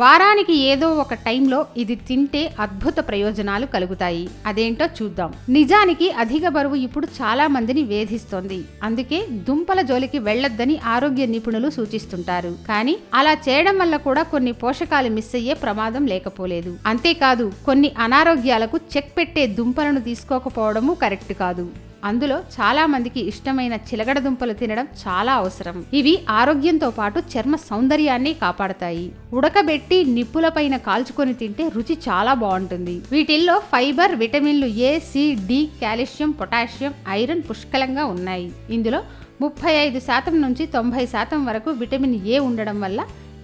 వారానికి ఏదో ఒక టైంలో ఇది తింటే అద్భుత ప్రయోజనాలు కలుగుతాయి. అదేంటో చూద్దాం. నిజానికి అధిక బరువు ఇప్పుడు చాలా మందిని వేధిస్తోంది. అందుకే దుంపల జోలికి వెళ్ళొద్దని ఆరోగ్య నిపుణులు సూచిస్తుంటారు. కానీ అలా చేయడం వల్ల కూడా కొన్ని పోషకాలు మిస్ అయ్యే ప్రమాదం లేకపోలేదు. అంతేకాదు కొన్ని అనారోగ్యాలకు చెక్ పెట్టే దుంపలను తీసుకోకపోవడము కరెక్ట్ కాదు. అందులో చాలా మందికి ఇష్టమైన చిలగడ దుంపలు తినడం చాలా అవసరం. ఇవి ఆరోగ్యంతో పాటు చర్మ సౌందర్యాన్ని కాపాడతాయి. ఉడకబెట్టి నిప్పులపైన కాల్చుకొని తింటే రుచి చాలా బాగుంటుంది. వీటిల్లో ఫైబర్ విటమిన్లు A C D calcium potassium iron పుష్కలంగా ఉన్నాయి. ఇందులో ముప్పై ఐదు శాతం నుంచి తొంభై శాతం వరకు విటమిన్ ఏ ఉండడం వల్ల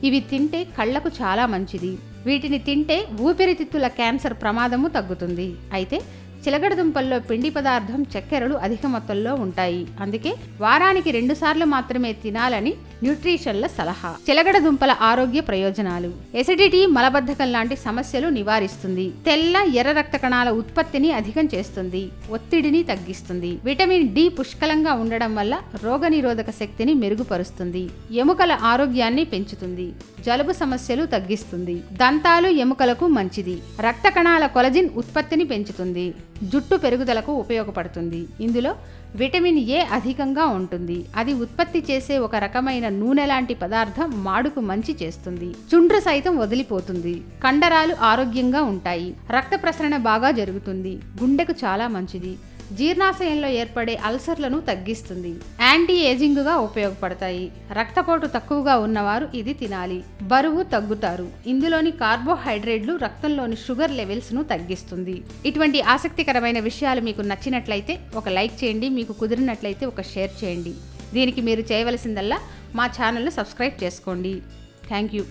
ఇవి తింటే కళ్ళకు చాలా మంచిది. వీటిని తింటే ఊపిరితిత్తుల క్యాన్సర్ ప్రమాదము తగ్గుతుంది. అయితే చిలగడ దుంపల్లో పిండి పదార్థం చక్కెరలు అధిక మొత్తంలో ఉంటాయి. అందుకే వారానికి రెండు సార్లు మాత్రమే తినాలని న్యూట్రిషన్ల సలహా. చిలగడ దుంపల ఆరోగ్య ప్రయోజనాలు. ఎసిడిటీ మలబద్ధకం లాంటి సమస్యలు నివారిస్తుంది. తెల్ల ఎర్ర రక్త కణాల ఉత్పత్తిని అధికం చేస్తుంది. ఒత్తిడిని తగ్గిస్తుంది. విటమిన్ డి పుష్కలంగా ఉండడం వల్ల రోగనిరోధక శక్తిని మెరుగుపరుస్తుంది. ఎముకల ఆరోగ్యాన్ని పెంచుతుంది. జలుబు సమస్యలు తగ్గిస్తుంది. దంతాలు ఎముకలకు మంచిది. రక్త కణాల కొలజిన్ ఉత్పత్తిని పెంచుతుంది. జుట్టు పెరుగుదలకు ఉపయోగపడుతుంది. ఇందులో విటమిన్ ఏ అధికంగా ఉంటుంది. అది ఉత్పత్తి చేసే ఒక రకమైన నూనె లాంటి పదార్థం మాడుకు మంచి చేస్తుంది. చుండ్రు సైతం వదిలిపోతుంది. కండరాలు ఆరోగ్యంగా ఉంటాయి. రక్త ప్రసరణ బాగా జరుగుతుంది. గుండెకు చాలా మంచిది. జీర్ణాశయంలో ఏర్పడే అల్సర్లను తగ్గిస్తుంది. యాంటీ ఏజింగ్గా ఉపయోగపడతాయి. రక్తపోటు తక్కువగా ఉన్నవారు ఇది తినాలి. బరువు తగ్గుతారు. ఇందులోని కార్బోహైడ్రేట్లు రక్తంలోని షుగర్ లెవెల్స్ను తగ్గిస్తుంది. ఇటువంటి ఆసక్తికరమైన విషయాలు మీకు నచ్చినట్లయితే ఒక లైక్ చేయండి మీకు కుదిరినట్లయితే ఒక షేర్ చేయండి. దీనికి మీరు చేయవలసిందల్లా మా ఛానల్ను సబ్స్క్రైబ్ చేసుకోండి. Thank you.